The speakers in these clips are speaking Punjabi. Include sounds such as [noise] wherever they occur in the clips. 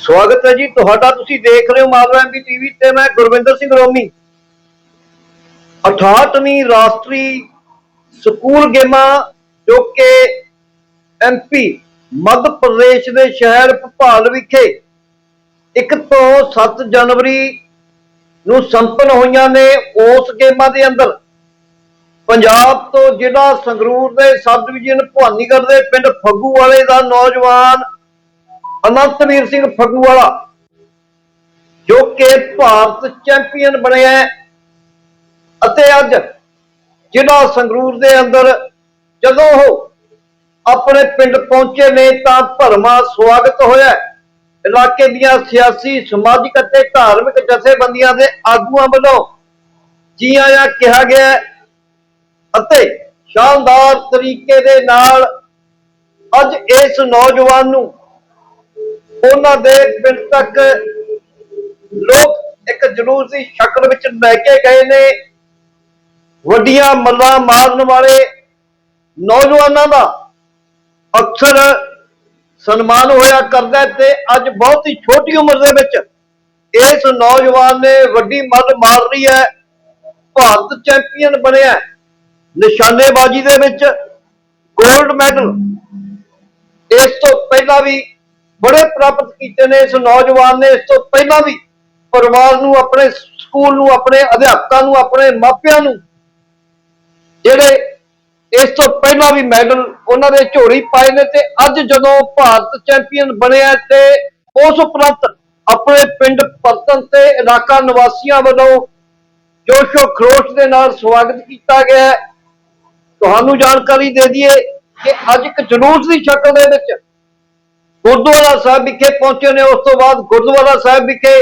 ਸਵਾਗਤ ਹੈ ਜੀ। ਤੁਹਾਡਾ ਤੁਸੀਂ ਦੇਖ ਰਹੇ ਹੋ ਮਾਲਵਾ ਐਮਪੀ ਟੀਵੀ ਤੇ ਮੈਂ ਗੁਰਵਿੰਦਰ ਸਿੰਘ ਰੋਮੀ। 68ਵੀਂ ਰਾਸ਼ਟਰੀ ਸਕੂਲ ਗੇਮਾਂ, ਜੋ ਕਿ ਐਮਪੀ ਮੱਧ ਪ੍ਰਦੇਸ਼ ਦੇ ਸ਼ਹਿਰ ਭੋਪਾਲ ਵਿਖੇ 1 ਤੋਂ 7 ਜਨਵਰੀ ਨੂੰ ਸੰਪਨ ਹੋਈਆਂ ਨੇ ਉਸ ਗੇਮਾਂ ਦੇ ਅੰਦਰ। ਪੰਜਾਬ ਤੋਂ ਜ਼ਿਲ੍ਹਾ ਸੰਗਰੂਰ ਦੇ ਸਬ ਡਿਵੀਜ਼ਨ ਭਵਾਨੀਗੜ੍ਹ ਦੇ ਪਿੰਡ ਫੱਗੂ ਵਾਲੇ ਦਾ ਨੌਜਵਾਨ ਅਨੰਤਵੀਰ ਸਿੰਘ ਫਗੂਵਾਲਾ ਜੋ ਕਿ ਭਾਰਤ ਚੈਂਪੀਅਨ ਬਣਿਆ ਅਤੇ ਅੱਜ ਜ਼ਿਲ੍ਹਾ ਸੰਗਰੂਰ ਦੇ ਅੰਦਰ ਜਦੋਂ ਉਹ ਆਪਣੇ ਪਿੰਡ ਪਹੁੰਚੇ ਨੇ ਤਾਂ ਭਰਮਾ ਸਵਾਗਤ ਹੋਇਆ ਇਲਾਕੇ ਦੀਆਂ ਸਿਆਸੀ, ਸਮਾਜਿਕ ਅਤੇ ਧਾਰਮਿਕ ਜਥੇਬੰਦੀਆਂ ਦੇ ਆਗੂਆਂ ਵੱਲੋਂ ਜੀ ਆਇਆ ਕਿਹਾ ਗਿਆ ਅਤੇ ਸ਼ਾਨਦਾਰ ਤਰੀਕੇ ਦੇ ਨਾਲ ਅੱਜ ਇਸ ਨੌਜਵਾਨ ਨੂੰ ਉਹਨਾਂ ਦੇ ਪਿੰਡ ਤੱਕ ਲੋਕ ਇੱਕ ਜਲੂਸ ਦੀ ਸ਼ਕਲ ਵਿੱਚ ਲੈ ਕੇ ਗਏ ਨੇ। ਵੱਡੀਆਂ ਮੱਲਾਂ ਮਾਰਨ ਵਾਲੇ ਨੌਜਵਾਨਾਂ ਦਾ ਅਕਸਰ ਸਨਮਾਨ ਹੋਇਆ ਕਰਦਾ ਤੇ ਅੱਜ ਬਹੁਤ ਹੀ ਛੋਟੀ ਉਮਰ ਦੇ ਵਿੱਚ ਇਸ ਨੌਜਵਾਨ ਨੇ ਵੱਡੀ ਮੱਲ ਮਾਰ ਲਈ ਹੈ। ਭਾਰਤ ਚੈਂਪੀਅਨ ਬਣਿਆ ਨਿਸ਼ਾਨੇਬਾਜ਼ੀ ਦੇ ਵਿੱਚ 골ਡ ਮੈਡਲ ਇਸ ਤੋਂ ਪਹਿਲਾਂ ਵੀ ਬੜੇ ਪ੍ਰਾਪਤ ਕੀਤੇ ਨੇ ਇਸ ਨੌਜਵਾਨ ਨੇ, ਇਸ ਤੋਂ ਪਹਿਲਾਂ ਵੀ ਪਰਿਵਾਰ ਨੂੰ, ਆਪਣੇ ਸਕੂਲ ਨੂੰ, ਆਪਣੇ ਅਧਿਆਪਕਾਂ ਨੂੰ, ਆਪਣੇ ਮਾਪਿਆਂ ਨੂੰ ਜਿਹੜੇ ਇਸ ਤੋਂ ਪਹਿਲਾਂ ਵੀ ਮੈਡਲ ਉਹਨਾਂ ਦੇ ਝੋਲੀ ਪਾਏ ਨੇ ਤੇ ਅੱਜ ਜਦੋਂ ਭਾਰਤ ਚੈਂਪੀਅਨ ਬਣਿਆ ਤੇ ਉਸ ਉਪਰੰਤ ਆਪਣੇ ਪਿੰਡ ਪਰਤਨ ਤੇ ਇਲਾਕਾ ਨਿਵਾਸੀਆਂ ਵੱਲੋਂ ਜੋਸ਼ੋ ਖਰੋਸ਼ ਦੇ ਨਾਲ ਸਵਾਗਤ ਕੀਤਾ ਗਿਆ ਤੁਹਾਨੂੰ ਜਾਣਕਾਰੀ ਦੇ ਦਈਏ ਕਿ ਅੱਜ ਇੱਕ ਜਲੂਸ ਦੀ ਸ਼ਕਲ ਦੇ ਵਿੱਚ ਗੁਰਦੁਆਰਾ ਸਾਹਿਬ ਵਿਖੇ ਪਹੁੰਚੇ ਨੇ, ਉਸ ਤੋਂ ਬਾਅਦ ਗੁਰਦੁਆਰਾ ਸਾਹਿਬ ਵਿਖੇ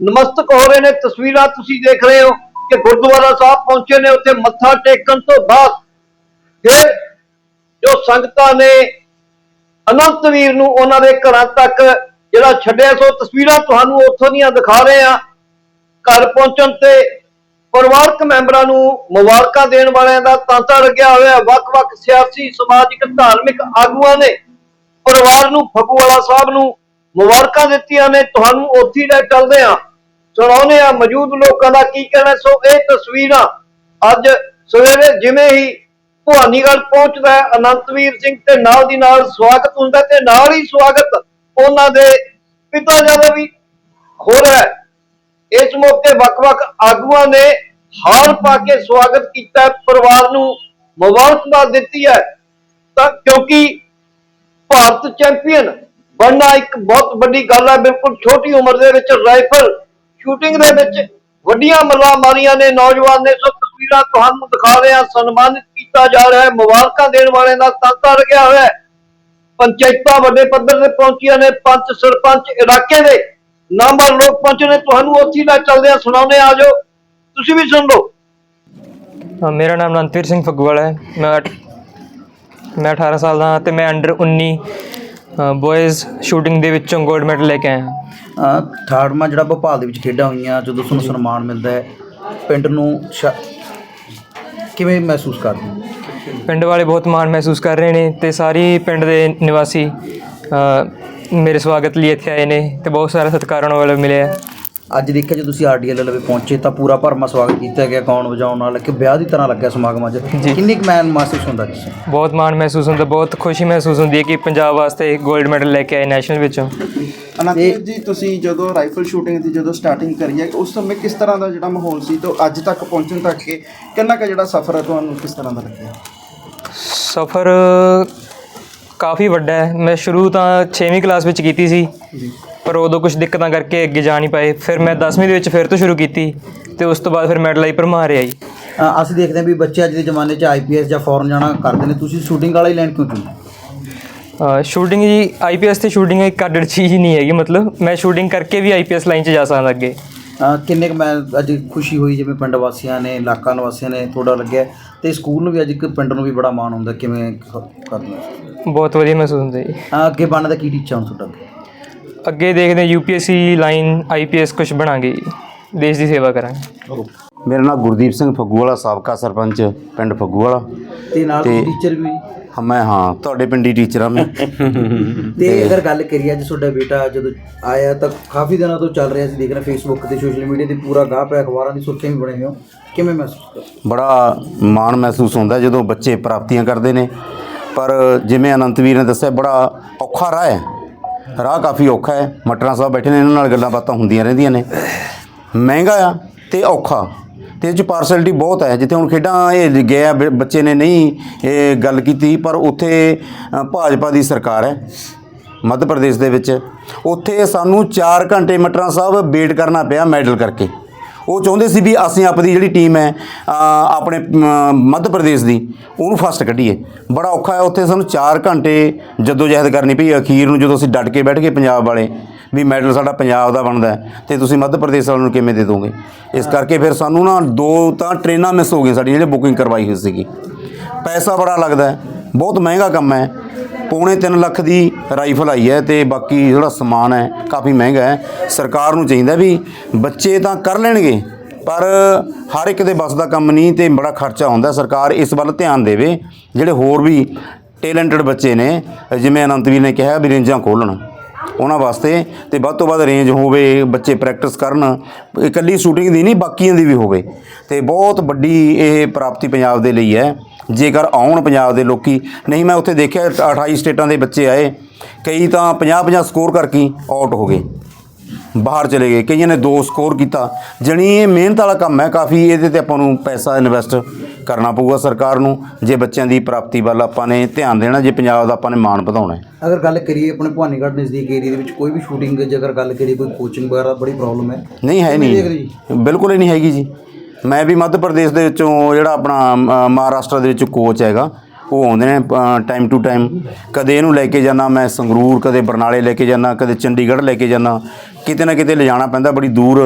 ਨਮਸਤਕ ਹੋ ਰਹੇ ਨੇ। ਤਸਵੀਰਾਂ ਤੁਸੀਂ ਦੇਖ ਰਹੇ ਹੋ ਕਿ ਗੁਰਦੁਆਰਾ ਸਾਹਿਬ ਪਹੁੰਚੇ ਨੇ, ਉੱਥੇ ਮੱਥਾ ਟੇਕਣ ਤੋਂ ਬਾਅਦ ਫਿਰ ਜੋ ਸੰਗਤਾਂ ਨੇ ਅਨੰਤ ਵੀਰ ਨੂੰ ਉਹਨਾਂ ਦੇ ਘਰਾਂ ਤੱਕ ਜਿਹੜਾ ਛੱਡਿਆ ਸੋ ਤਸਵੀਰਾਂ ਤੁਹਾਨੂੰ ਉੱਥੋਂ ਦੀਆਂ ਦਿਖਾ ਰਹੇ ਆ ਘਰ ਪਹੁੰਚਣ ਤੇ ਪਰਿਵਾਰਕ ਮੈਂਬਰਾਂ ਨੂੰ ਮੁਬਾਰਕਾਂ ਦੇਣ ਵਾਲਿਆਂ ਦਾ ਤਾਂਤਾ ਲੱਗਿਆ ਹੋਇਆ। ਵੱਖ-ਵੱਖ ਸਿਆਸੀ, ਸਮਾਜਿਕ, ਧਾਰਮਿਕ ਆਗੂਆਂ ਨੇ ਪਰਿਵਾਰ ਨੂੰ ਫਗੂਵਾਲਾ ਸਾਹਿਬ ਨੂੰ ਮੁਬਾਰਕਾਂ ਦਿੱਤੀਆਂ ਨੇ, ਤੁਹਾਨੂੰ ਉੱਥੇ ਲੈ ਚੱਲਦੇ ਆ ਸੁਣਾਉਂਦੇ ਆ ਮੌਜੂਦ ਲੋਕਾਂ ਦਾ ਕੀ ਕਹਿਣਾ, ਸੋ ਇਹ ਤਸਵੀਰਾਂ ਅੱਜ ਸਵੇਰੇ ਜਿਵੇਂ ਹੀ ਭਵਾਨੀਗੜ੍ਹ ਪਹੁੰਚਦਾ ਹੈ, ਅਨੰਤਵੀਰ ਸਿੰਘ ਤੇ ਨਾਲ ਦੀ ਨਾਲ ਸਵਾਗਤ ਹੁੰਦਾ ਤੇ ਨਾਲ ਹੀ ਸਵਾਗਤ ਉਹਨਾਂ ਦੇ ਪਿਤਾ ਜੀ ਦਾ ਵੀ ਹੋ ਰਿਹਾ ਹੈ। ਇਸ ਮੌਕੇ ਵੱਖ-ਵੱਖ ਆਗੂਆਂ ਨੇ ਹਾਰ ਪਾ ਕੇ ਸਵਾਗਤ ਕੀਤਾ ਪਰਿਵਾਰ ਨੂੰ ਮੁਬਾਰਕਬਾਦ ਦਿੱਤੀ ਹੈ। ਤਾਂ ਕਿਉਂਕਿ ਭਾਰਤ ਚੈਂਪੀਅਨ ਬਣਨਾ ਇੱਕ ਬਹੁਤ ਵੱਡੀ ਗੱਲ ਹੈ। ਬਿਲਕੁਲ ਛੋਟੀ ਉਮਰ ਦੇ ਵਿੱਚ ਰਾਈਫਲ ਸ਼ੂਟਿੰਗ ਦੇ ਵਿੱਚ ਵੱਡੀਆਂ ਮੱਲਾਂ ਮਾਰੀਆਂ ਨੇ ਨੌਜਵਾਨ ਨੇ। ਸੋ ਤਸਵੀਰਾਂ ਤੁਹਾਨੂੰ ਦਿਖਾ ਰਹੇ ਹਾਂ। ਸਨਮਾਨਿਤ ਕੀਤਾ ਜਾ ਰਿਹਾ ਹੈ। ਮੁਬਾਰਕਾਂ ਦੇਣ ਵਾਲਿਆਂ ਦਾ ਤਾਂਤਾ ਲੱਗਿਆ ਹੋਇਆ ਹੈ। ਪੰਚਾਇਤਾਂ ਵੱਡੇ ਪੱਧਰ ਤੇ ਪਹੁੰਚੀਆਂ ਨੇ। ਪੰਚ ਸਰਪੰਚ ਇਲਾਕੇ ਦੇ ਨਾਮਵਰ ਲੋਕ ਪਹੁੰਚੇ ਨੇ। ਤੁਹਾਨੂੰ ਉੱਥੇ ਹੀ ਚੱਲਦੇ ਆ ਸੁਣਾਉਂਦੇ ਆ ਜਾਓ। ਤੁਸੀਂ ਵੀ ਸੁਣ ਲਓ। ਮੇਰਾ ਨਾਮ ਨੰਤਵੀਰ ਸਿੰਘ ਫੱਗੂਵਾਲਾ ਹੈ। ਮੈਂ ਮੈਂ 18 ਸਾਲ ਦਾ ਹਾਂ ਤੇ ਮੈਂ ਅੰਡਰ 19 ਬॉयਜ਼ ਸ਼ੂਟਿੰਗ ਦੇ ਵਿੱਚੋਂ 골ਡ ਮੈਡਲ ਲੈ ਕੇ ਆਇਆ। ਹਾਂ ਥਾੜਮਾ ਜਿਹੜਾ ਭੋਪਾਲ ਦੇ ਵਿੱਚ ਖੇਡਾਂ ਹੋਈਆਂ ਜਦੋਂ ਤੁਹਾਨੂੰ ਸਨਮਾਨ ਮਿਲਦਾ ਹੈ ਪਿੰਡ ਨੂੰ ਸ਼ਾ- ਕਿਵੇਂ ਮਹਿਸੂਸ ਕਰਦੇ ਹੋ? ਪਿੰਡ ਵਾਲੇ ਬਹੁਤ ਮਾਣ ਮਹਿਸੂਸ ਕਰ ਰਹੇ ਨੇ ਤੇ ਸਾਰੀ ਪਿੰਡ ਦੇ ਨਿਵਾਸੀ ਅ, ਮੇਰੇ ਸਵਾਗਤ ਲਈ ਇੱਥੇ ਆਏ ਨੇ ਤੇ ਬਹੁਤ ਸਾਰਾ ਸਤਿਕਾਰ ਉਹਨਾਂ ਵੱਲੋਂ ਮਿਲਿਆ। ਅੱਜ ਦੇਖਿਆ ਜੇ ਤੁਸੀਂ ਆਰਡੀਐਲ ਲਵੇ ਪਹੁੰਚੇ ਤਾਂ ਪੂਰਾ ਭਰਮਾ ਸਵਾਗਤ ਕੀਤਾ ਗਿਆ ਗਾਉਣ ਵਜਾਉਣ ਨਾਲ ਕਿ ਵਿਆਹ ਦੀ ਤਰ੍ਹਾਂ ਲੱਗਿਆ ਸਮਾਗਮਾਂ 'ਚ। ਜੀ। ਕਿੰਨੀ ਕੁ ਮੈਨ ਮਹਿਸੂਸ ਹੁੰਦਾ ਜੀ? ਬਹੁਤ ਮਾਣ ਮਹਿਸੂਸ ਹੁੰਦਾ ਬਹੁਤ ਖੁਸ਼ੀ ਮਹਿਸੂਸ ਹੁੰਦੀ ਹੈ ਕਿ ਪੰਜਾਬ ਵਾਸਤੇ 골ਡ ਮੈਡਲ ਲੈ ਕੇ ਆਏ ਨੈਸ਼ਨਲ ਵਿੱਚੋਂ। ਅਨੰਤਜੀਤ ਜੀ ਤੁਸੀਂ ਜਦੋਂ ਰਾਈਫਲ ਸ਼ੂਟਿੰਗ ਦੀ ਜਦੋਂ ਸਟਾਰਟਿੰਗ ਕਰੀ ਹੈ ਉਸ ਸਮੇਂ ਕਿਸ ਤਰ੍ਹਾਂ ਦਾ ਜਿਹੜਾ ਮਾਹੌਲ ਸੀ ਤੋਂ ਅੱਜ ਤੱਕ ਪਹੁੰਚਣ ਤੱਕ ਕੇ ਕਿੰਨਾ ਕੁ ਜਿਹੜਾ ਸਫ਼ਰ ਹੈ ਤੁਹਾਨੂੰ ਕਿਸ ਤਰ੍ਹਾਂ ਦਾ ਲੱਗਿਆ? ਸਫ਼ਰ ਕਾਫੀ ਵੱਡਾ ਹੈ। ਮੈਂ ਸ਼ੁਰੂ ਤਾਂ 6ਵੀਂ ਕਲਾਸ ਵਿੱਚ ਕੀਤੀ ਸੀ। ਪਰ ਉਦੋਂ ਕੁਝ ਦਿੱਕਤਾਂ ਕਰਕੇ ਅੱਗੇ ਜਾ ਨਹੀਂ ਪਾਏ। ਫਿਰ ਮੈਂ 10ਵੀਂ ਦੇ ਵਿੱਚ ਫਿਰ ਤੋਂ ਸ਼ੁਰੂ ਕੀਤੀ ਤੇ ਉਸ ਤੋਂ ਬਾਅਦ ਫਿਰ ਮੈਡਲ ਆਈ ਭਰਮਾ ਰਿਹਾ ਜੀ ਅ, ਅਸੀਂ ਦੇਖਦੇ ਹਾਂ ਵੀ ਬੱਚੇ ਅੱਜ ਦੇ ਜ਼ਮਾਨੇ 'ਚ ਆਈਪੀਐਸ ਜਾਂ ਫੋਰਨ ਜਾਣਾ ਕਰਦੇ ਨੇ। ਤੁਸੀਂ ਸ਼ੂਟਿੰਗ ਵਾਲਾ ਹੀ ਲੈਣ ਕਿਉਂ ਚੁਣੀ ਸ਼ੂਟਿੰਗ ਜੀ ਆਈਪੀਐਸ ਤੇ ਸ਼ੂਟਿੰਗ ਇੱਕ ਅੱਡ ਚੀਜ਼ ਹੀ ਨਹੀਂ ਹੈਗੀ ਮਤਲਬ। ਮੈਂ ਸ਼ੂਟਿੰਗ ਕਰਕੇ ਵੀ ਆਈਪੀਐਸ ਲਾਈਨ 'ਚ ਜਾ ਸਕਦਾ ਅੱਗੇ। ਅ, ਕਿੰਨੇ ਕੁ ਮੈਂ ਅੱਜ ਖੁਸ਼ੀ ਹੋਈ ਜਿਵੇਂ ਪਿੰਡ ਵਾਸੀਆਂ ਨੇ ਇਲਾਕਾ ਨਿਵਾਸੀਆਂ ਨੇ ਤੁਹਾਡਾ ਲੱਗਿਆ। ਤੇ ਸਕੂਲ ਨੂੰ ਵੀ ਅੱਜ ਇੱਕ ਪਿੰਡ ਨੂੰ ਵੀ ਬੜਾ ਮਾਣ ਹੁੰਦਾ। ਕਿਵੇਂ ਕਰਨਾ ਬਹੁਤ ਵਧੀਆ ਮਹਿਸੂਸ ਹੁੰਦਾ ਜੀ। ਅ, ਅੱਗੇ ਬਣਨ ਦਾ ਕੀ ਟੀਚਾ ਹੁਣ ਤੁਹਾਡਾ ਅੱਗੇ? ਦੇਖਦੇ ਹਾਂ ਯੂਪੀਐਸਸੀ ਲਾਈਨ ਆਈਪੀਐਸ ਕੁਝ ਬਣਾਂਗੇ ਦੇਸ਼ ਦੀ ਸੇਵਾ ਕਰਾਂਗੇ। ਮੇਰਾ ਨਾਮ ਗੁਰਦੀਪ ਸਿੰਘ ਫੱਗੂਵਾਲਾ ਸਾਬਕਾ ਸਰਪੰਚ ਪਿੰਡ ਫੱਗੂਵਾਲਾ। ਤੇ ਨਾਲ ਟੀਚਰ ਵੀ? ਹਾਂ, ਮੈਂ ਹਾਂ ਤੁਹਾਡੇ ਪਿੰਡੀ ਟੀਚਰ ਆ ਮੈਂ। [laughs] ਤੇ ਅਗਰ ਗੱਲ ਕਰੀਏ ਅੱਜ ਤੁਹਾਡਾ ਬੇਟਾ ਜਦੋਂ ਆਇਆ ਤਾਂ ਕਾਫੀ ਦਿਨਾਂ ਤੋਂ ਚੱਲ ਰਿਹਾ ਸੀ ਦੇਖ ਰਿਹਾ ਫੇਸਬੁੱਕ ਤੇ ਸੋਸ਼ਲ ਮੀਡੀਆ ਤੇ ਪੂਰਾ ਗਾਹ ਪਿਆ ਅਖਬਾਰਾਂ ਦੀ ਸੁਰਖੀਆਂ ਵੀ ਬਣੇ ਹੋ। ਕਿਵੇਂ ਮਹਿਸੂਸ ਕਰ ਬੜਾ ਮਾਣ ਮਹਿਸੂਸ ਹੁੰਦਾ ਜਦੋਂ ਬੱਚੇ ਪ੍ਰਾਪਤੀਆਂ ਕਰਦੇ ਨੇ। ਪਰ ਜਿਵੇਂ ਅਨੰਤਵੀਰ ਨੇ ਦੱਸਿਆ ਬੜਾ ਔਖਾ ਰਾਹ ਹੈ। ਰਾਹ ਕਾਫੀ ਔਖਾ ਹੈ। ਮਟਰਾਂ ਸਾਹਿਬ ਬੈਠੇ ਨੇ, ਇਹਨਾਂ ਨਾਲ ਗੱਲਾਂ ਬਾਤਾਂ ਹੁੰਦੀਆਂ ਰਹਿੰਦੀਆਂ ਨੇ। ਮਹਿੰਗਾ ਆ ਤੇ ਔਖਾ। ਤੇ ਇਹ ਚ ਪਾਰਸੈਲਿਟੀ ਬਹੁਤ ਹੈ। ਜਿੱਥੇ ਹੁਣ ਖੇਡਾਂ ਇਹ ਗਿਆ ਬ- ਬੱਚੇ ਨੇ ਨਹੀਂ ਇਹ ਗੱਲ ਕੀਤੀ, ਪਰ ਉੱਥੇ ਭਾਜਪਾ ਦੀ ਸਰਕਾਰ ਹੈ, ਮੱਧ ਪ੍ਰਦੇਸ਼ ਦੇ ਵਿੱਚ। ਉੱਥੇ ਸਾਨੂੰ 4 ਘੰਟੇ ਮਟਰਾਂ ਸਾਹਿਬ ਵੇਟ ਕਰਨਾ ਪਿਆ ਮੈਡਲ ਕਰਕੇ। ਉਹ ਚਾਹੁੰਦੇ ਸੀ ਵੀ ਅਸੀਂ ਆਪਣੀ ਜਿਹੜੀ ਟੀਮ ਹੈ ਆਪਣੇ ਮੱਧ ਪ੍ਰਦੇਸ਼ ਦੀ ਉਹਨੂੰ ਫਸਟ ਕੱਢੀਏ। ਬੜਾ ਔਖਾ ਹੈ ਉੱਥੇ ਸਾਨੂੰ 4 ਘੰਟੇ ਜਦੋਜਹਿਦ ਕਰਨੀ ਪਈ ਅਖੀਰ ਨੂੰ ਜਦੋਂ ਅਸੀਂ ਡਟ ਕੇ ਬੈਠ ਗਏ ਪੰਜਾਬ ਵਾਲੇ ਵੀ ਮੈਡਲ ਸਾਡਾ ਪੰਜਾਬ ਦਾ ਬਣਦਾ ਤੇ ਤੁਸੀਂ ਮੱਧ ਪ੍ਰਦੇਸ਼ ਵਾਲਿਆਂ ਨੂੰ ਕਿਵੇਂ ਦੇ ਦੋਗੇ? ਇਸ ਕਰਕੇ ਫਿਰ ਸਾਨੂੰ ਨਾ ਦੋ ਤਾਂ ਟ੍ਰੇਨਾਂ ਮਿਸ ਹੋ ਗਈਆਂ ਸਾਡੀ ਜਿਹੜੇ ਬੁਕਿੰਗ ਕਰਵਾਈ ਹੋਈ ਸੀਗੀ। ਪੈਸਾ ਬੜਾ ਲੱਗਦਾ ਹੈ ਬਹੁਤ ਮਹਿੰਗਾ ਕੰਮ ਹੈ ਪੌਣੇ 3 ਲੱਖ ਦੀ ਰਾਈਫਲ ਆਈ ਹੈ ਤੇ ਬਾਕੀ ਜਿਹੜਾ ਸਮਾਨ ਹੈ ਕਾਫੀ ਮਹਿੰਗਾ ਹੈ। ਸਰਕਾਰ ਨੂੰ ਚਾਹੀਦਾ ਵੀ ਬੱਚੇ ਤਾਂ ਕਰ ਲੈਣਗੇ, ਪਰ ਹਰ ਇੱਕ ਦੇ ਬਸ ਦਾ ਕੰਮ ਨਹੀਂ ਤੇ ਬੜਾ ਖਰਚਾ ਹੁੰਦਾ ਸਰਕਾਰ ਇਸ ਵੱਲ ਧਿਆਨ ਦੇਵੇ, ਜਿਹੜੇ ਹੋਰ ਵੀ ਟੈਲੈਂਟਡ ਬੱਚੇ ਨੇ, ਜਿਵੇਂ ਅਨੰਤਵੀਰ ਨੇ ਕਿਹਾ ਵੀ ਰੇਂਜਾਂ ਖੋਲਣ। ਉਹਨਾਂ ਵਾਸਤੇ ਤੇ ਵੱਧ ਤੋਂ ਵੱਧ ਰੇਂਜ ਹੋਵੇ, ਬੱਚੇ ਪ੍ਰੈਕਟਿਸ ਕਰਨ, ਇਕੱਲੀ ਸ਼ੂਟਿੰਗ ਦੀ ਨਹੀਂ, ਬਾਕੀਆਂ ਦੀ ਵੀ ਹੋਵੇ। ਤੇ ਬਹੁਤ ਵੱਡੀ ਇਹ ਪ੍ਰਾਪਤੀ ਪੰਜਾਬ ਦੇ ਲਈ ਹੈ। ਜੇਕਰ ਆਉਣ ਪੰਜਾਬ ਦੇ ਲੋਕੀ, ਨਹੀਂ ਮੈਂ ਉੱਥੇ ਦੇਖਿਆ 28 ਸਟੇਟਾਂ ਦੇ ਬੱਚੇ ਆਏ, ਕਈ ਤਾਂ 50 50 ਸਕੋਰ ਕਰਕੇ ਆਊਟ ਹੋ ਗਏ। ਬਾਹਰ ਚਲੇ ਗਏ। ਕਈਆਂ ਨੇ ਦੋ ਸਕੋਰ ਕੀਤਾ। ਜਣੀ ਇਹ ਮਿਹਨਤ ਵਾਲਾ ਕੰਮ ਹੈ, ਕਾਫੀ ਇਹਦੇ ਤੇ ਆਪਾਂ ਨੂੰ ਪੈਸਾ ਇਨਵੈਸਟ ਕਰਨਾ ਪਊਗਾ ਸਰਕਾਰ ਨੂੰ ਜੇ ਬੱਚਿਆਂ ਦੀ ਪ੍ਰਾਪਤੀ ਵੱਲ ਆਪਾਂ ਨੇ ਧਿਆਨ ਦੇਣਾ ਜੇ ਪੰਜਾਬ ਦਾ ਆਪਾਂ ਨੇ ਮਾਣ ਵਧਾਉਣਾ ਹੈ। ਅਗਰ ਗੱਲ ਕਰੀਏ ਆਪਣੇ ਭਵਾਨੀਗੜ੍ਹ ਨਜ਼ਦੀਕ ਏਰੀਆ ਦੇ ਵਿੱਚ ਕੋਈ ਵੀ ਸ਼ੂਟਿੰਗ ਜੇਕਰ ਗੱਲ ਕਰੀਏ ਕੋਈ ਕੋਚਿੰਗ ਵਗੈਰਾ ਬੜੀ ਪ੍ਰੋਬਲਮ ਹੈ। ਨਹੀਂ ਹੈ ਨਹੀਂ। ਬਿਲਕੁਲ ਹੀ ਨਹੀਂ ਹੈਗੀ ਜੀ। ਮੈਂ ਵੀ ਮੱਧ ਪ੍ਰਦੇਸ਼ ਦੇ ਵਿੱਚੋਂ ਜਿਹੜਾ ਆਪਣਾ ਮਹਾਰਾਸ਼ਟਰ ਦੇ ਵਿੱਚ ਕੋਚ ਹੈਗਾ ਉਹ ਆਉਂਦੇ ਨੇ ਟਾਈਮ ਟੂ ਟਾਈਮ ਕਦੇ ਇਹਨੂੰ ਲੈ ਕੇ ਜਾਣਾ ਮੈਂ ਸੰਗਰੂਰ ਕਦੇ ਬਰਨਾਲੇ ਲੈ ਕੇ ਜਾਣਾ ਕਦੇ ਚੰਡੀਗੜ੍ਹ ਲੈ ਕੇ ਜਾਣਾ ਕਿਤੇ ਨਾ ਕਿਤੇ ਲਿਜਾਣਾ ਪੈਂਦਾ ਬੜੀ ਦੂਰ।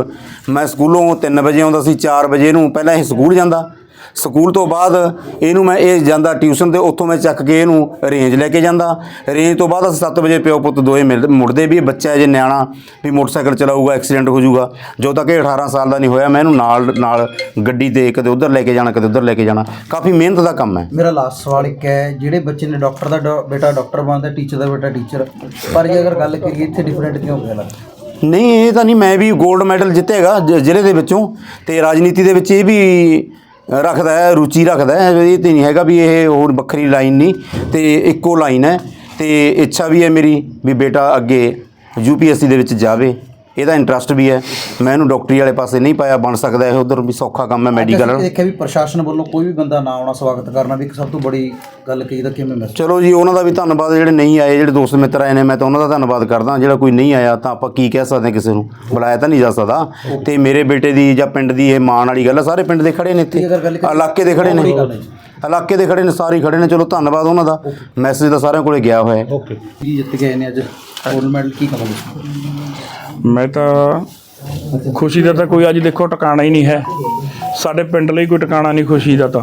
ਮੈਂ ਸਕੂਲੋਂ 3 ਵਜੇ ਆਉਂਦਾ ਸੀ 4 ਵਜੇ ਨੂੰ ਪਹਿਲਾਂ ਇਹ ਸਕੂਲ ਜਾਂਦਾ। ਸਕੂਲ ਤੋਂ ਬਾਅਦ ਇਹਨੂੰ ਮੈਂ ਇਹ ਜਾਂਦਾ ਟਿਊਸ਼ਨ ਤੇ ਉੱਥੋਂ ਮੈਂ ਚੱਕ ਕੇ ਇਹਨੂੰ ਰੇਂਜ ਲੈ ਕੇ ਜਾਂਦਾ। ਰੇਂਜ ਤੋਂ ਬਾਅਦ ਅਸੀਂ 7 ਵਜੇ ਪਿਓ ਪੁੱਤ ਦੋਏ ਮਿਲ ਮੁੜਦੇ ਵੀ ਇਹ ਬੱਚਾ ਹੈ ਜੇ ਨਿਆਣਾ ਵੀ ਮੋਟਰਸਾਈਕਲ ਚਲਾਊਗਾ ਐਕਸੀਡੈਂਟ ਹੋ ਜਾਊਗਾ। ਜਦੋਂ ਤੱਕ ਇਹ 18 ਸਾਲ ਦਾ ਨਹੀਂ ਹੋਇਆ ਮੈਂ ਇਹਨੂੰ ਨਾਲ ਨਾਲ ਗੱਡੀ ਤੇ ਕਦੇ ਉਧਰ ਲੈ ਕੇ ਜਾਣਾ ਕਦੇ ਉਧਰ ਲੈ ਕੇ ਜਾਣਾ। ਕਾਫੀ ਮਿਹਨਤ ਦਾ ਕੰਮ ਹੈ। ਮੇਰਾ ਲਾਸਟ ਸਵਾਲ ਇੱਕ ਹੈ ਜਿਹੜੇ ਬੱਚੇ ਨੇ ਡਾਕਟਰ ਦਾ ਡਾ- ਬੇਟਾ ਡਾਕਟਰ ਬਣਦਾ ਟੀਚਰ ਦਾ ਬੇਟਾ ਟੀਚਰ ਪਰ ਜੇ ਅਗਰ ਗੱਲ ਕਰੀਏ ਇੱਥੇ ਡਿਫਰੈਂਟ ਕਿਉਂ ਹੋਇਆ ਲੱਗਦਾ? ਨਹੀਂ ਇਹ ਤਾਂ ਨਹੀਂ ਮੈਂ ਵੀ 골ਡ ਮੈਡਲ ਜਿੱਤੇਗਾ ਜ- ਜ਼ਿਲ੍ਹੇ ਦੇ ਵਿੱਚੋਂ ਤੇ ਰਾਜਨੀਤੀ ਦੇ ਵਿੱਚ ਇਹ ਵੀ ਰੱਖਦਾ ਹੈ, ਰੁਚੀ ਰੱਖਦਾ ਹੈ, ਇਹ ਤੇ ਨਹੀਂ ਹੈਗਾ ਵੀ ਇਹ ਹੋਰ ਵੱਖਰੀ ਲਾਈਨ ਨਹੀਂ, ਤੇ ਇੱਕੋ ਲਾਈਨ ਹੈ, ਤੇ ਇੱਛਾ ਵੀ ਹੈ ਮੇਰੀ ਵੀ ਬੇਟਾ ਅੱਗੇ ਯੂਪੀਐਸਸੀ ਦੇ ਵਿੱਚ ਜਾਵੇ। ਇਹਦਾ ਇੰਟਰਸਟ ਵੀ ਹੈ। ਮੈਂ ਇਹਨੂੰ ਡਾਕਟਰੀ ਵਾਲੇ ਪਾਸੇ ਨਹੀਂ ਪਾਇਆ ਬਣ ਸਕਦਾ ਇਹ ਉਧਰ ਵੀ ਸੌਖਾ ਕੰਮ ਹੈ ਮੈਡੀਕਲ ਦੇਖਿਆ ਵੀ ਪ੍ਰਸ਼ਾਸਨ ਵੱਲੋਂ ਕੋਈ ਵੀ ਬੰਦਾ ਨਾ ਆਉਣਾ ਸਵਾਗਤ ਕਰਨਾ ਵੀ ਇੱਕ ਸਭ ਤੋਂ ਬੜੀ ਗੱਲ ਕਹੀ ਤਾਂ ਕਿਵੇਂ ਮਹਿਸੂਸ ਚਲੋ ਜੀ ਉਹਨਾਂ ਦਾ ਵੀ ਧੰਨਵਾਦ ਜਿਹੜੇ ਨਹੀਂ ਆਏ ਜਿਹੜੇ ਦੋਸਤ ਮਿੱਤਰ ਆਏ ਨੇ ਮੈਂ ਤਾਂ ਉਹਨਾਂ ਦਾ ਧੰਨਵਾਦ ਕਰਦਾ। ਜਿਹੜਾ ਕੋਈ ਨਹੀਂ ਆਇਆ ਤਾਂ ਆਪਾਂ ਕੀ ਕਹਿ ਸਕਦੇ ਕਿਸੇ ਨੂੰ? ਬੁਲਾਇਆ ਤਾਂ ਨਹੀਂ ਜਾ ਸਕਦਾ। ਤੇ ਮੇਰੇ ਬੇਟੇ ਦੀ ਜਾਂ ਪਿੰਡ ਦੀ ਇਹ ਮਾਣ ਵਾਲੀ ਗੱਲ ਹੈ ਸਾਰੇ ਪਿੰਡ ਦੇ ਖੜੇ ਨੇ ਇੱਥੇ। ਇਲਾਕੇ ਦੇ ਖੜੇ ਨੇ। ਇਲਾਕੇ ਦੇ ਖੜੇ ਨੇ ਸਾਰੇ ਖੜੇ ਨੇ। ਚਲੋ ਧੰਨਵਾਦ ਉਹਨਾਂ ਦਾ। ਮੈਸੇਜ ਤਾਂ ਸਾਰਿਆਂ ਕੋਲੇ ਗਿਆ ਹੋਇਆ ਹੈ। ਜੀ ਜਿੱਤ ਗਏ ਨੇ ਅੱਜ? ਗੋਲਡ ਮੈਡਲ ਕੀ ਕਹੋਗੇ? ਮੈਂ ਤਾਂ ਖੁਸ਼ੀ ਦਾ ਤਾਂ ਕੋਈ ਅੱਜ ਦੇਖੋ ਟਿਕਾਣਾ ਹੀ ਨਹੀਂ ਹੈ। ਸਾਡੇ ਪਿੰਡ ਲਈ ਕੋਈ ਟਿਕਾਣਾ ਨਹੀਂ ਖੁਸ਼ੀ ਦਾ ਤਾਂ।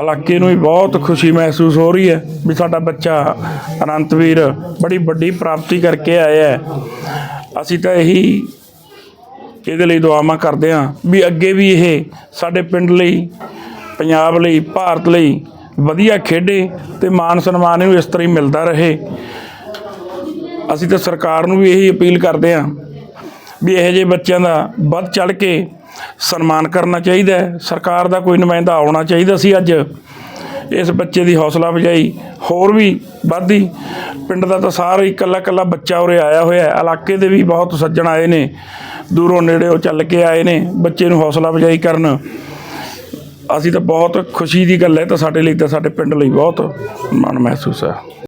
ਇਲਾਕੇ ਨੂੰ ਵੀ ਬਹੁਤ ਖੁਸ਼ੀ ਮਹਿਸੂਸ ਹੋ ਰਹੀ ਹੈ ਵੀ ਸਾਡਾ ਬੱਚਾ ਅਨੰਤਵੀਰ ਬੜੀ ਵੱਡੀ ਪ੍ਰਾਪਤੀ ਕਰਕੇ ਆਇਆ ਹੈ। ਅਸੀਂ ਤਾਂ ਇਹੀ ਇਹਦੇ ਲਈ ਦੁਆਵਾਂ ਕਰਦੇ ਹਾਂ ਵੀ ਅੱਗੇ ਵੀ ਇਹ ਸਾਡੇ ਪਿੰਡ ਲਈ, ਪੰਜਾਬ ਲਈ, ਭਾਰਤ ਲਈ ਵਧੀਆ ਖੇਡੇ ਤੇ ਮਾਨ ਸਨਮਾਨ ਇਹਨੂੰ ਇਸ ਤਰ੍ਹਾਂ ਹੀ ਮਿਲਦਾ ਰਹੇ। ਅਸੀਂ ਤਾਂ ਸਰਕਾਰ ਨੂੰ ਵੀ ਇਹੀ ਅਪੀਲ ਕਰਦੇ ਹਾਂ ਵੀ ਇਹੋ ਜਿਹੇ ਬੱਚਿਆਂ ਦਾ ਵੱਧ ਚੜ ਕੇ ਸਨਮਾਨ ਕਰਨਾ ਚਾਹੀਦਾ ਹੈ। ਸਰਕਾਰ ਦਾ ਕੋਈ ਨੁਮਾਇੰਦਾ ਆਉਣਾ ਚਾਹੀਦਾ ਸੀ ਅੱਜ। ਇਸ ਬੱਚੇ ਦੀ ਹੌਸਲਾ ਅਫਜ਼ਾਈ ਹੋਰ ਵੀ ਵੱਧਦੀ। ਪਿੰਡ ਦਾ ਤਾਂ ਸਾਰਾ ਹੀ ਇਕੱਲਾ ਇਕੱਲਾ ਬੱਚਾ ਉਰੇ ਆਇਆ ਹੋਇਆ ਹੈ। ਇਲਾਕੇ ਦੇ ਵੀ ਬਹੁਤ ਸੱਜਣ ਆਏ ਨੇ। ਦੂਰੋਂ ਨੇੜੇੋਂ ਚੱਲ ਕੇ ਆਏ ਨੇ ਬੱਚੇ ਨੂੰ ਹੌਸਲਾ ਅਫਜ਼ਾਈ ਕਰਨ। ਅਸੀਂ ਤਾਂ ਬਹੁਤ ਖੁਸ਼ੀ ਦੀ ਗੱਲ ਹੈ ਤਾਂ ਸਾਡੇ ਲਈ ਤਾਂ ਸਾਡੇ ਪਿੰਡ ਲਈ ਬਹੁਤ ਮਾਣ ਮਹਿਸੂਸ ਹੈ।